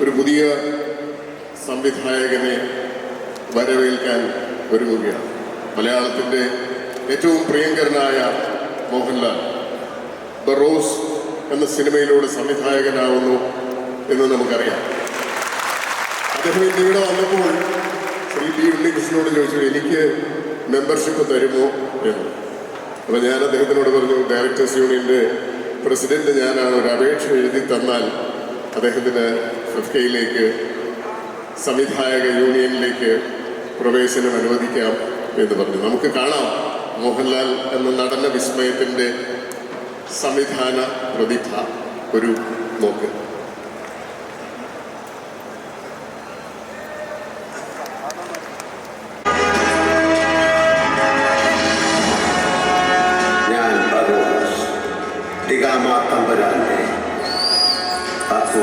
ഒരു പുതിയ സംവിധായകനെ വരവേൽക്കാൻ ഒരുങ്ങുകയാണ്. മലയാളത്തിന്റെ ഏറ്റവും പ്രിയങ്കരനായ മോഹൻലാൽ. ബറോസ് എന്ന സിനിമയിലൂടെ സംവിധായകനാവുന്നു എന്ന് നമുക്കറിയാം. അദ്ദേഹം ഇന്ന് ഇവിടെ വന്നപ്പോൾ ശ്രീ പി ഉണ്ണികൃഷ്ണനോട് ചോദിച്ചു എനിക്ക് മെമ്പർഷിപ്പ് തരുമോ? എന്ന്. അപ്പോൾ ഞാൻ അദ്ദേഹത്തിനോട് പറഞ്ഞു ഡയറക്ടേഴ്സ് യൂണിയന്റെ പ്രസിഡന്റ് ഞാനാണ്. ഒരു അപേക്ഷ എഴുതി തന്നാൽ അദ്ദേഹത്തിന് ഫിഫ്കയിലേക്ക് സംവിധായക യൂണിയനിലേക്ക് പ്രവേശനം അനുവദിക്കാം എന്ന് പറഞ്ഞു. നമുക്ക് കാണാം മോഹൻലാൽ എന്ന നടന വിസ്മയത്തിന്റെ സംവിധാന പ്രതിഭ ഒരു നോക്ക്.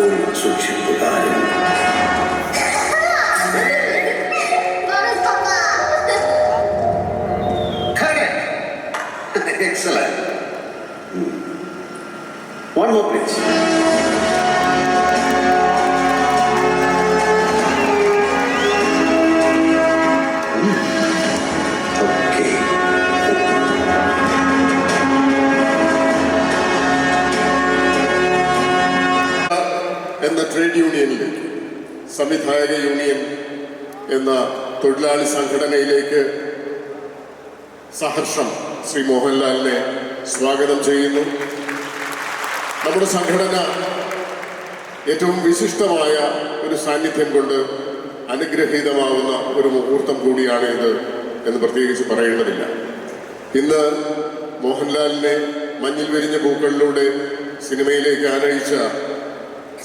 താക്കോൽ സൂക്ഷിപ്പുകാരൻ Correct. Excellent. Hmm. One more, please. Trade യൂണിയനിലേക്ക് സംവിധായക യൂണിയൻ എന്ന തൊഴിലാളി സംഘടനയിലേക്ക് സഹർഷം ശ്രീ മോഹൻലാലിനെ സ്വാഗതം ചെയ്യുന്നു. നമ്മുടെ സംഘടന ഏറ്റവും വിശിഷ്ടമായ ഒരു സാന്നിധ്യം കൊണ്ട് അനുഗ്രഹീതമാവുന്ന ഒരു മുഹൂർത്തം കൂടിയാണ് ഇത് എന്ന് പ്രത്യേകിച്ച് പറയേണ്ടതില്ല. ഇന്ന് മോഹൻലാലിനെ മഞ്ഞിൽ വിരിഞ്ഞ പൂക്കളിലൂടെ സിനിമയിലേക്ക് ആനയിച്ച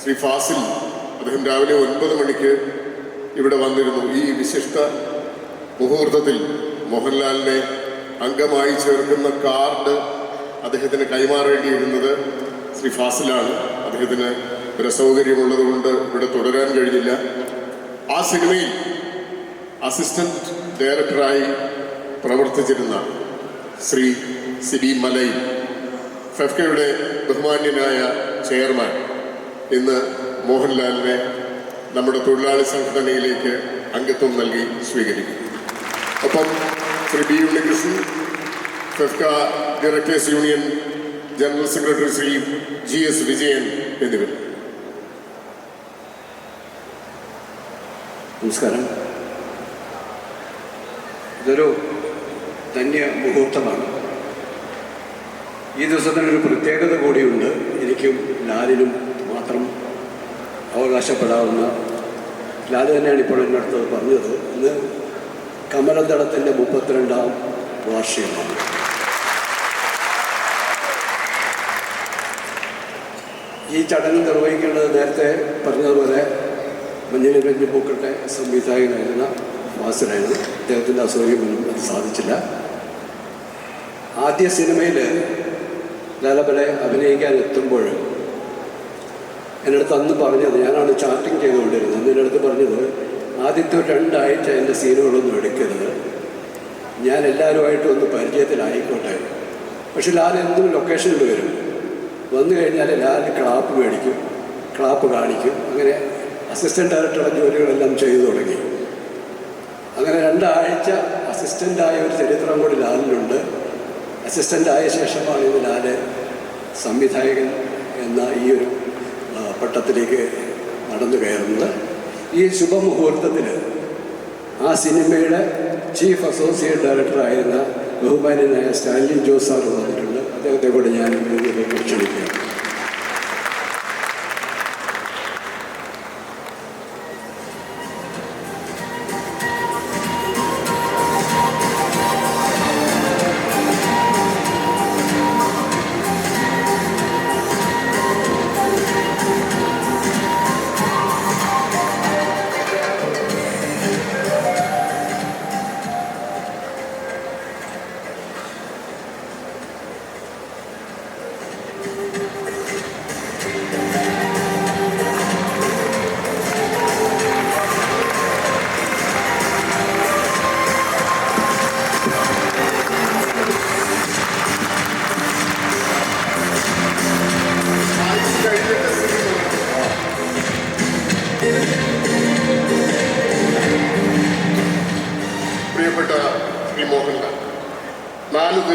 ശ്രീ ഫാസിൽ അദ്ദേഹം രാവിലെ ഒൻപത് മണിക്ക് ഇവിടെ വന്നിരുന്നു. ഈ വിശിഷ്ട മുഹൂർത്തത്തിൽ മോഹൻലാലിനെ അംഗമായി ചേർക്കുന്ന കാർഡ് അദ്ദേഹത്തിന് കൈമാറേണ്ടിയിരുന്നത് ശ്രീ ഫാസിലാണ്. അദ്ദേഹത്തിന് ഒരു അസൗകര്യമുള്ളത് കൊണ്ട് ഇവിടെ തുടരാൻ കഴിഞ്ഞില്ല. ആ സിനിമയിൽ അസിസ്റ്റന്റ് ഡയറക്ടറായി പ്രവർത്തിച്ചിരുന്ന ശ്രീ സിബി മലൈ ഫെഫ്കയുടെ ബഹുമാന്യനായ ചെയർമാൻ ഇന്ന് മോഹൻലാലിനെ നമ്മുടെ തൊഴിലാളി സംഘടനയിലേക്ക് അംഗത്വം നൽകി സ്വീകരിക്കും. ഒപ്പം Shri B Unnikrishnan FEFKA directors union general secretary Shri G S Vijayan എന്നിവർ. നമസ്കാരം. ഇതൊരു ധന്യ മുഹൂർത്തമാണ്. ഈ ദിവസത്തിനൊരു പ്രത്യേകത കൂടിയുണ്ട്. എനിക്കും ലാലിനും അവകാശപ്പെടാവുന്ന ലാൽ തന്നെയാണ് ഇപ്പോൾ എന്റെ അടുത്ത് പറഞ്ഞത് ഇന്ന് കമലദളത്തിന്റെ മുപ്പത്തിരണ്ടാം വാർഷികമാണ്. ഈ ചടങ്ങ് നിർവഹിക്കേണ്ടത് നേരത്തെ പറഞ്ഞതുപോലെ മഞ്ഞിനി പെഞ്ഞു പൂക്കളുടെ സംവിധായകനായിരുന്ന വാസനായിരുന്നു. അദ്ദേഹത്തിന്റെ അസൗകര്യമൊന്നും അത് സാധിച്ചില്ല. ആദ്യ സിനിമയിൽ ലാലബലെ അഭിനയിക്കാൻ എത്തുമ്പോൾ എന്റെ അടുത്ത് അന്ന് പറഞ്ഞത് ഞാനാണ് ചാർട്ടിങ് ചെയ്തുകൊണ്ടിരുന്നത്. അന്ന് എന്റെ അടുത്ത് പറഞ്ഞത് ആദ്യത്തെ രണ്ടാഴ്ച എന്റെ സീനുകളൊന്നും എടുക്കരുത്. ഞാൻ എല്ലാവരുമായിട്ടും ഒന്ന് പരിചയത്തിലായിക്കോട്ടെ. പക്ഷെ ലാൽ എന്നും ലൊക്കേഷനിൽ വരും. വന്നു കഴിഞ്ഞാൽ ലാൽ ക്ലാപ്പ് മേടിക്കും ക്ലാപ്പ് കാണിക്കും. അങ്ങനെ അസിസ്റ്റന്റ് ഡയറക്ടറുടെ ജോലികളെല്ലാം ചെയ്തു തുടങ്ങി. അങ്ങനെ രണ്ടാഴ്ച അസിസ്റ്റന്റായ ഒരു ചരിത്രം കൂടി ലാലിനുണ്ട്. അസിസ്റ്റന്റായ ശേഷമാണ് ഇത് ലാൽ സംവിധായകൻ എന്ന ഈ ഒരു പട്ടത്തിലേക്ക് നടന്നു കയറുന്നത്. ഈ ശുഭമുഹൂർത്തത്തിൽ ആ സിനിമയുടെ ചീഫ് അസോസിയേറ്റ് ഡയറക്ടറായിരുന്ന ബഹുമാന്യനായ സ്റ്റാൻലി ജോസ് സാർ വന്നിട്ടുണ്ട്. അദ്ദേഹത്തെ കൂടെ ഞാൻ ഇതിലേക്ക് ക്ഷണിക്കുകയാണ്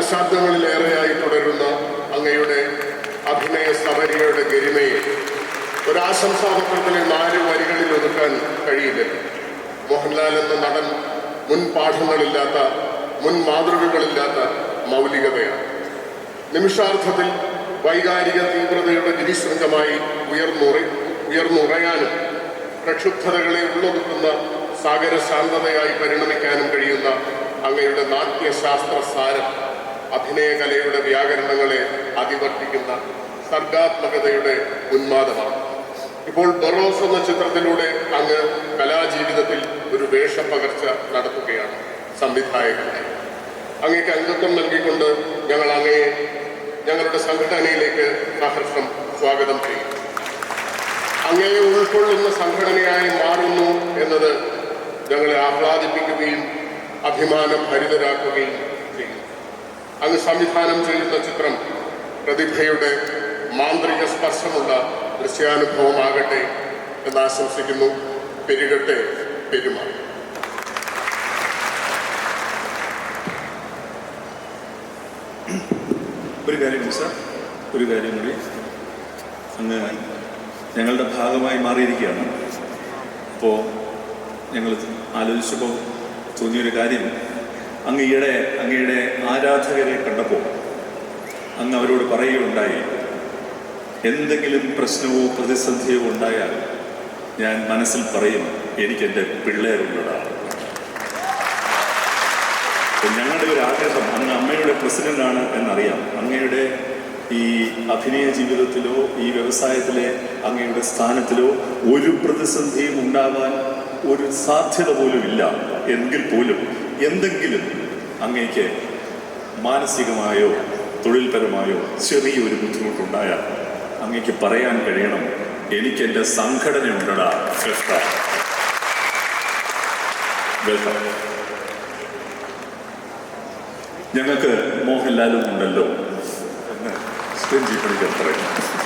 ദശാബ്ദങ്ങളിലേറെയായി തുടരുന്ന അങ്ങയുടെ അഭിനയ സമരികളുടെ ഗരിമയെ ഒരാശംസാപത്രത്തിലെ നാല് വരികളിൽ ഒതുക്കാൻ കഴിയില്ല. മോഹൻലാൽ എന്ന നടൻ മുൻ പാഠങ്ങളില്ലാത്ത മുൻ മാതൃകകളില്ലാത്ത മൗലികതയാണ്. നിമിഷാർത്ഥത്തിൽ വൈകാരിക തീവ്രതയുടെ ഗിരിശൃംഗമായി ഉയർന്നുറ ഉയർന്നുറയാനും പ്രക്ഷുബ്ധതകളെ ഉള്ളൊതുക്കുന്ന സാഗര ശാന്തതയായി പരിണമിക്കാനും കഴിയുന്ന അങ്ങയുടെ നാട്യശാസ്ത്ര സാരം അഭിനയകലയുടെ വ്യാകരണങ്ങളെ അതിവർത്തിക്കുന്ന സർഗാത്മകതയുടെ ഉന്മാദമാണ്. ഇപ്പോൾ ബറോസ് എന്ന ചിത്രത്തിലൂടെ അങ്ങ് കലാജീവിതത്തിൽ ഒരു വേഷപ്പകർച്ച നടത്തുകയാണ് സംവിധായകനായി അങ്ങേക്ക് അംഗത്വം നൽകിക്കൊണ്ട് ഞങ്ങൾ അങ്ങയെ ഞങ്ങളുടെ സംഘടനയിലേക്ക് സഹർഷം സ്വാഗതം ചെയ്യും. അങ്ങയെ ഉൾക്കൊള്ളുന്ന സംഘടനയായി മാറുന്നു എന്നത് ഞങ്ങളെ ആഹ്ലാദിപ്പിക്കുകയും അഭിമാനം ഭരിതരാക്കുകയും ചെയ്യും അങ്ങ് സംവിധാനം ചെയ്യുന്ന ചിത്രം പ്രതിഭയുടെ മാന്ത്രിക സ്പർശമുള്ള ദൃശ്യാനുഭവമാകട്ടെ എന്ന് ആശംസിക്കുന്നു. പെരുകട്ടെ പെരുമാ ഒരു കാര്യം സാർ. ഒരു കാര്യം കൂടി. അങ്ങ് ഞങ്ങളുടെ ഭാഗമായി മാറിയിരിക്കുകയാണ്. അപ്പോൾ ഞങ്ങൾ ആലോചിച്ചപ്പോൾ തോന്നിയൊരു കാര്യം. അങ്ങ് ഈയിടെ അങ്ങയുടെ ആരാധകരെ കണ്ടപ്പോൾ അങ്ങ് അവരോട് പറയുകയുണ്ടായി എന്തെങ്കിലും പ്രശ്നവോ പ്രതിസന്ധിയോ ഉണ്ടായാൽ ഞാൻ മനസ്സിൽ പറയും എനിക്കെന്റെ പിള്ളേരുള്ളതാണ് ഞങ്ങളുടെ ഒരു ആഗ്രഹം അങ്ങ് അമ്മയുടെ പ്രസിഡന്റാണ് എന്നറിയാം. അങ്ങയുടെ ഈ അഭിനയ ജീവിതത്തിലോ ഈ വ്യവസായത്തിലെ അങ്ങയുടെ സ്ഥാനത്തിലോ ഒരു പ്രതിസന്ധിയും ഉണ്ടാവാൻ ഒരു സാധ്യത പോലും ഇല്ല. എങ്കിൽ പോലും എന്തെങ്കിലും അങ്ങേക്ക് മാനസികമായോ തൊഴിൽപരമായോ ചെറിയൊരു ബുദ്ധിമുട്ടുണ്ടായാൽ അങ്ങേക്ക് പറയാൻ കഴിയണം എനിക്കെന്റെ സംഘടനയുണ്ടടാ സംഘടന ഉണ്ടടാ വെൽക്കം ഞങ്ങൾക്ക് മോഹൻലാലും ഉണ്ടല്ലോ. എന്ന് രഞ്ജി പണിക്കർ പറയും.